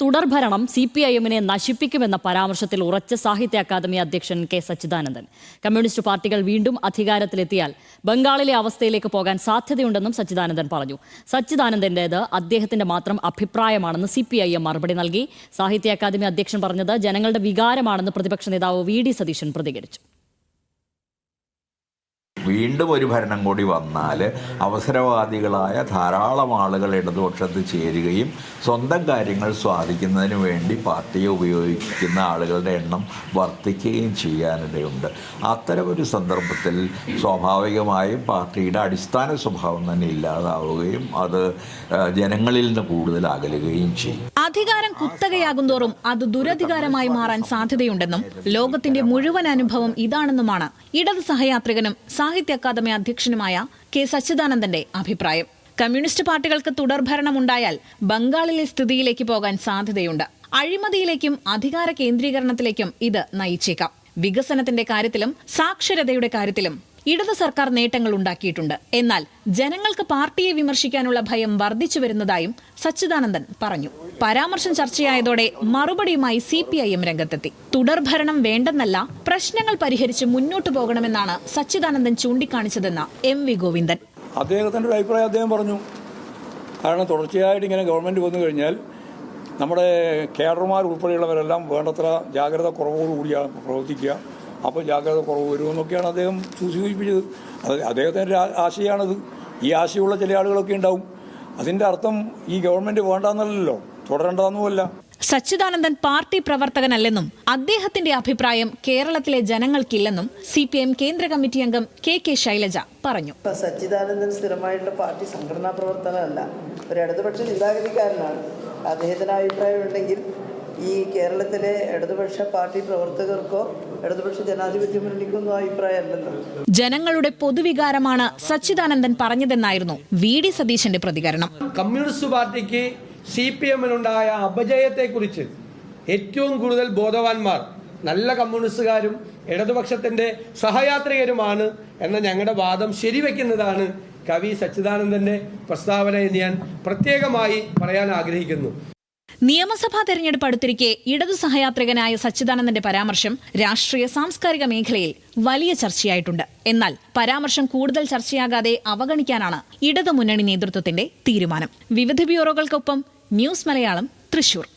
തുടർഭരണം C P I എമ്മിനെ നശിപ്പിക്കുമെന്ന പരാമർശത്തിൽ ഉറച്ച സാഹിത്യ അക്കാദമി അധ്യക്ഷൻ കെ സച്ചിദാനന്ദൻ. കമ്മ്യൂണിസ്റ്റ് പാർട്ടികൾ വീണ്ടും അധികാരത്തിലെത്തിയാൽ ബംഗാളിലെ അവസ്ഥയിലേക്ക് പോകാൻ സാധ്യതയുണ്ടെന്നും സച്ചിദാനന്ദൻ പറഞ്ഞു. സച്ചിദാനന്ദന്റേത് അദ്ദേഹത്തിന്റെ മാത്രം അഭിപ്രായമാണെന്ന് സി പി ഐ എം മറുപടി നൽകി. സാഹിത്യ അക്കാദമി അധ്യക്ഷൻ പറഞ്ഞത് ജനങ്ങളുടെ വികാരമാണെന്ന് പ്രതിപക്ഷ നേതാവ് വി ഡി സതീശൻ പ്രതികരിച്ചു. വീണ്ടും ഒരു ഭരണം കൂടി വന്നാൽ അവസരവാദികളായ ധാരാളം ആളുകൾ ഇടതുപക്ഷത്ത് ചേരുകയും സ്വന്തം കാര്യങ്ങൾ സ്വാധിക്കുന്നതിന് വേണ്ടി പാർട്ടിയെ ഉപയോഗിക്കുന്ന ആളുകളുടെ എണ്ണം വർദ്ധിക്കുകയും ചെയ്യാനിടയുണ്ട്. അത്തരമൊരു സന്ദർഭത്തിൽ സ്വാഭാവികമായും പാർട്ടിയുടെ അടിസ്ഥാന സ്വഭാവം തന്നെ ഇല്ലാതാവുകയും അത് ജനങ്ങളിൽ നിന്ന് കൂടുതൽ അകലുകയും ചെയ്യും. അധികാരം കുത്തകയാകുന്തോറും അത് ദുരധികാരമായി മാറാൻ സാധ്യതയുണ്ടെന്നും ലോകത്തിന്റെ മുഴുവൻ അനുഭവം ഇതാണെന്നുമാണ് ഇടത് സഹയാത്രികനും സാഹിത്യ അക്കാദമി അധ്യക്ഷനുമായ കെ സച്ചിദാനന്ദന്റെ അഭിപ്രായം. കമ്മ്യൂണിസ്റ്റ് പാർട്ടികൾക്ക് തുടർഭരണം ഉണ്ടായാൽ ബംഗാളിലെ സ്ഥിതിയിലേക്ക് പോകാൻ സാധ്യതയുണ്ട്. അഴിമതിയിലേക്കും അധികാര കേന്ദ്രീകരണത്തിലേക്കും ഇത് നയിച്ചേക്കാം. വികസനത്തിന്റെ കാര്യത്തിലും സാക്ഷരതയുടെ കാര്യത്തിലും ഇടത് സർക്കാർ നേട്ടങ്ങൾ ഉണ്ടാക്കിയിട്ടുണ്ട്. എന്നാൽ ജനങ്ങൾക്ക് പാർട്ടിയെ വിമർശിക്കാനുള്ള ഭയം വർദ്ധിച്ചു വരുന്നതായും സച്ചിദാനന്ദൻ പറഞ്ഞു. പരാമർശം ചർച്ചയായതോടെ മറുപടിയുമായി സി പി ഐ എം രംഗത്തെത്തി. തുടർഭരണം വേണ്ടെന്നല്ല പ്രശ്നങ്ങൾ പരിഹരിച്ച് മുന്നോട്ടു പോകണമെന്നാണ് സച്ചിദാനന്ദൻ ചൂണ്ടിക്കാണിച്ചതെന്ന എം വി ഗോവിന്ദൻ. അദ്ദേഹത്തിന്റെ ഒരു അഭിപ്രായം അദ്ദേഹം പറഞ്ഞു. കാരണം തുടർച്ചയായിട്ട് ഇങ്ങനെ ഗവൺമെന്റ് വന്നു കഴിഞ്ഞാൽ നമ്മുടെ കേഡർമാർ ഉൾപ്പെടെയുള്ളവരെല്ലാം വേണ്ടത്ര ജാഗ്രത കുറവോടുകൂടിയാണ് പ്രവർത്തിക്കുക. അപ്പോൾ ജാഗ്രത കുറവ് വരുമെന്നൊക്കെയാണ് അദ്ദേഹം സൂചിപ്പിച്ചത്. അത് അദ്ദേഹത്തിന്റെ ആശയമാണത് ഈ ആശയമുള്ള ചില ആളുകളൊക്കെ ഉണ്ടാവും. അതിന്റെ അർത്ഥം ഈ ഗവൺമെന്റ് വേണ്ടാന്നല്ലല്ലോ. തുടരേണ്ടതെന്നുമല്ല. സച്ചിദാനന്ദൻ പാർട്ടി പ്രവർത്തകനല്ലെന്നും അദ്ദേഹത്തിന്റെ അഭിപ്രായം കേരളത്തിലെ ജനങ്ങൾക്കില്ലെന്നും സി പി എം കേന്ദ്ര കമ്മിറ്റി അംഗം കെ കെ ശൈലജ പറഞ്ഞു. സച്ചിദാനന്ദൻ സ്ഥിരമായിട്ടുള്ള പാർട്ടി സംഘടനാ പ്രവർത്തനമല്ല ഒരു ഇടതുപക്ഷ ചിന്താഗതിക്കാരനാണ് അദ്ദേഹത്തിന് അഭിപ്രായം ഉണ്ടെങ്കിൽ ഈ കേരളത്തിലെ ഇടതുപക്ഷ പാർട്ടി പ്രവർത്തകർക്കോ ഇടതുപക്ഷ ജനാധിപത്യ മുന്നണിക്കോ ഒന്നും അഭിപ്രായമല്ലല്ലോ. ജനങ്ങളുടെ പൊതുവികാരമാണ് സച്ചിദാനന്ദൻ പറഞ്ഞതെന്നായിരുന്നു വി ഡി സതീശന്റെ പ്രതികരണം. കമ്മ്യൂണിസ്റ്റ് പാർട്ടിക്ക് സി പി എമ്മിനുണ്ടായ അപജയത്തെക്കുറിച്ച് ഏറ്റവും കൂടുതൽ ബോധവാന്മാർ നല്ല കമ്മ്യൂണിസ്റ്റുകാരും ഇടതുപക്ഷത്തിന്റെ സഹയാത്രികരുമാണ് എന്ന ഞങ്ങളുടെ വാദം ശരിവെക്കുന്നതാണ് കവി സച്ചിദാനന്ദന്റെ പ്രസ്താവന എന്ന് ഞാൻ പ്രത്യേകമായി പറയാൻ ആഗ്രഹിക്കുന്നു. നിയമസഭാ തെരഞ്ഞെടുപ്പ് അടുത്തിരിക്കെ ഇടതു സഹയാത്രികനായ സച്ചിദാനന്ദന്റെ പരാമർശം രാഷ്ട്രീയ സാംസ്കാരിക മേഖലയിൽ വലിയ ചർച്ചയായിട്ടുണ്ട്. എന്നാൽ പരാമർശം കൂടുതൽ ചർച്ചയാകാതെ അവഗണിക്കാനാണ് ഇടതു മുന്നണി നേതൃത്വത്തിന്റെ തീരുമാനം. വിവിധ ബ്യൂറോകൾക്കൊപ്പം ന്യൂസ് മലയാളം തൃശൂർ.